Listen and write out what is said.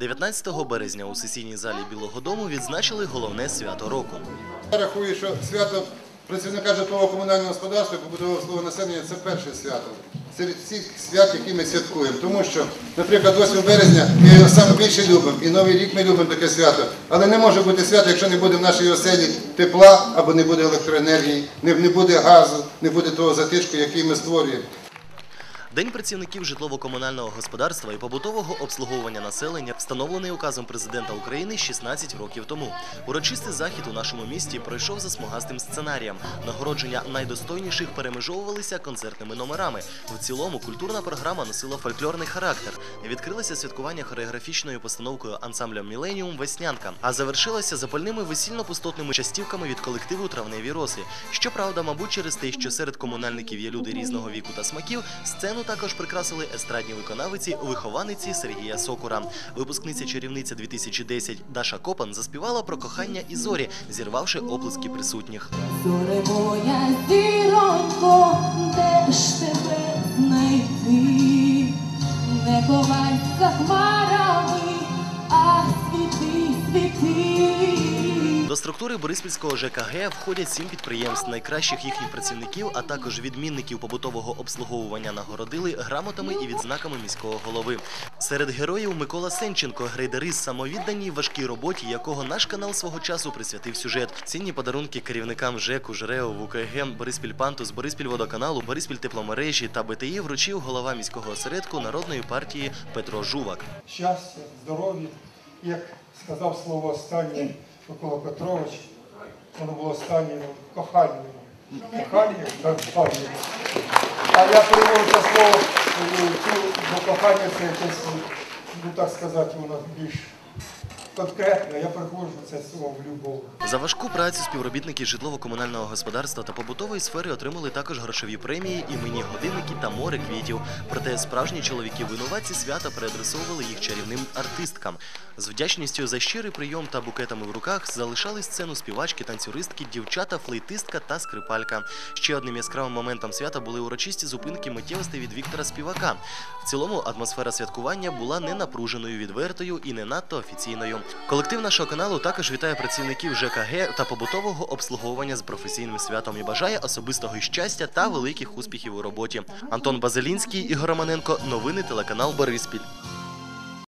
19 березня у сесійній залі Білого Дому відзначили головне свято року. Я рахую, що свято працівника житлово-комунального господарства побудового свого населення це перше свято. Серед всіх свят, які ми святкуємо. Тому що, наприклад, 8 березня ми його саме більше любимо, і Новий рік ми любимо таке свято. Але не може бути свято, якщо не буде в нашій оселі тепла або не буде електроенергії, не, не буде газу, не буде того затишку, який ми створюємо. День працівників житлово-комунального господарства і побутового обслуговування населення встановлений указом президента України 16 років тому. Урочистий захід у нашому місті пройшов за смугастим сценарієм. Нагородження найдостойніших перемежовувалися концертними номерами. В цілому культурна програма носила фольклорний характер. Відкрилося святкування хореографічною постановкою ансамбля Міленіум Веснянка, а завершилося запальними весільно-пустотними частівками від колективу Травневі роси. Щоправда, мабуть, через те, що серед комунальників є люди різного віку та смаків, сцену також прикрасили естрадні виконавиці, вихованиці Сергія Сокура. Випускниця чарівниця 2010 Даша Копан заспівала про кохання і зорі, зірвавши оплески присутніх. Зоре моя зіронько, де ж тебе знайти? Не ховайся хмарами, а світи, світи. До структури Бориспільського ЖКГ входять сім підприємств. Найкращих їхніх працівників, а також відмінників побутового обслуговування нагородили грамотами і відзнаками міського голови. Серед героїв Микола Сенченко, грейдерист самовідданій важкій роботі, якого наш канал свого часу присвятив сюжет. Цінні подарунки керівникам ЖЕКу, ЖРЕО, ВУКГ, Бориспіль Пантус, Бориспіль водоканалу, Бориспіль тепломережі та БТІ вручив голова міського осередку народної партії Петро Жувак. щастя, здоров'я. Як сказав слово останнє Микола Петрович, воно було останнє коханням. кохання. Кохання, коханням. А я перевожу це слово бо кохання це якесь, ну так сказати, воно більш конкретне. Я перехожу це слово в любов. За важку працю співробітники житлово-комунального господарства та побутової сфери отримали також грошові премії, імені годинники та море квітів. Проте справжні чоловіки винуватці свята переадресовували їх чарівним артисткам. З вдячністю за щирий прийом та букетами в руках залишали сцену співачки, танцюристки, дівчата, флейтистка та скрипалька. Ще одним яскравим моментом свята були урочисті зупинки миттєвостей від Віктора Співака. В цілому атмосфера святкування була не напруженою, відвертою і не надто офіційною. Колектив нашого каналу також вітає працівників ЖКГ та побутового обслуговування з професійним святом і бажає особистого щастя та великих успіхів у роботі. Антон Базелінський, Ігор Романенко, новини телеканал Бориспіль.